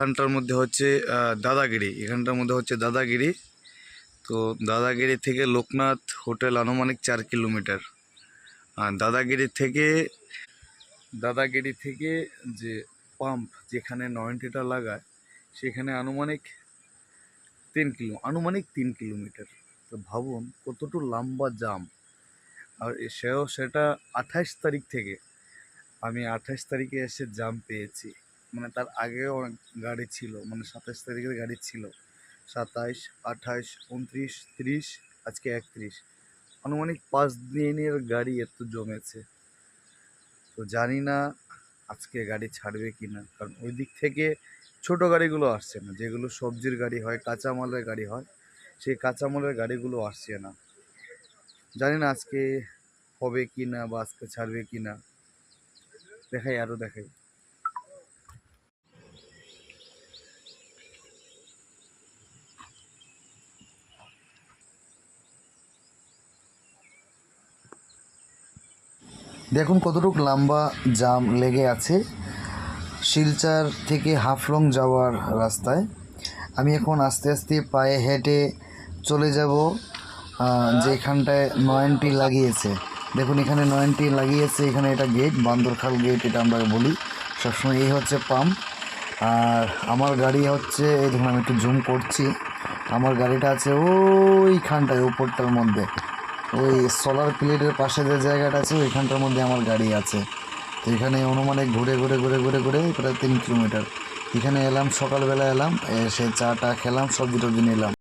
এখানটার মধ্যে হচ্ছে দাদাগিরি। এখানটার মধ্যে হচ্ছে দাদাগিরি। তো দাদাগিরি থেকে লোকনাথ হোটেল আনুমানিক চার কিলোমিটার। আর দাদাগিরি থেকে দাদাগিরি থেকে যে পাম্প যেখানে নয়েন্টিটা লাগায়, সেখানে আনুমানিক তিন কিলো, আনুমানিক তিন কিলোমিটার। তো ভাবুন কতটুকু লম্বা জাম। আর সেও সেটা আঠাশ তারিখ থেকে, আমি আঠাশ তারিখে এসে জাম পেয়েছি। মানে তার আগেও অনেক গাড়ি ছিল মানে সাতাশ তারিখের গাড়ি ছিল। সাতাইশ আঠাশ উনত্রিশ, ত্রিশ, আজকে একত্রিশ। আনুমানিক পাঁচ দিনের গাড়ি এত জমেছে। তো জানি না আজকে গাড়ি ছাড়বে কি না কারণ ওই দিক থেকে ছোট গাড়িগুলো আসছে না। যেগুলো সবজির গাড়ি হয়, কাঁচামালের গাড়ি হয়, সেই কাঁচামালের গাড়িগুলো আসছে না। জানি না আজকে হবে কি না বা আজকে ছাড়বে কি না দেখাই, আরও দেখাই। দেখুন কতটুকু লম্বা জাম লেগে আছে। শিলচার থেকে হাফলং যাওয়ার রাস্তায়। আমি এখন আস্তে আস্তে পায়ে হেঁটে চলে যাব যেখানটায় নয়নটি লাগিয়েছে। দেখুন এখানে নয়নটি লাগিয়েছে, এখানে এটা গেট, বান্দরখাল গেট এটা আমরা বলি। সবসময় এই হচ্ছে পাম্প। আর আমার গাড়ি হচ্ছে, এই দেখুন আমি একটু জুম করছি। আমার গাড়িটা আছে ওইখানটায়, উপরটার মধ্যে। ওই সোলার প্লেটের পাশে যে জায়গাটা আছে, ওইখানটার মধ্যে আমার গাড়ি আছে। তো এখানে অনুমানে ঘুরে ঘুরে ঘুরে ঘুরে ঘুরে প্রায় তিন কিলোমিটার। এখানে এলাম, সকালবেলা এলাম, এসে চা টা খেলাম সবজি টবজি নিলাম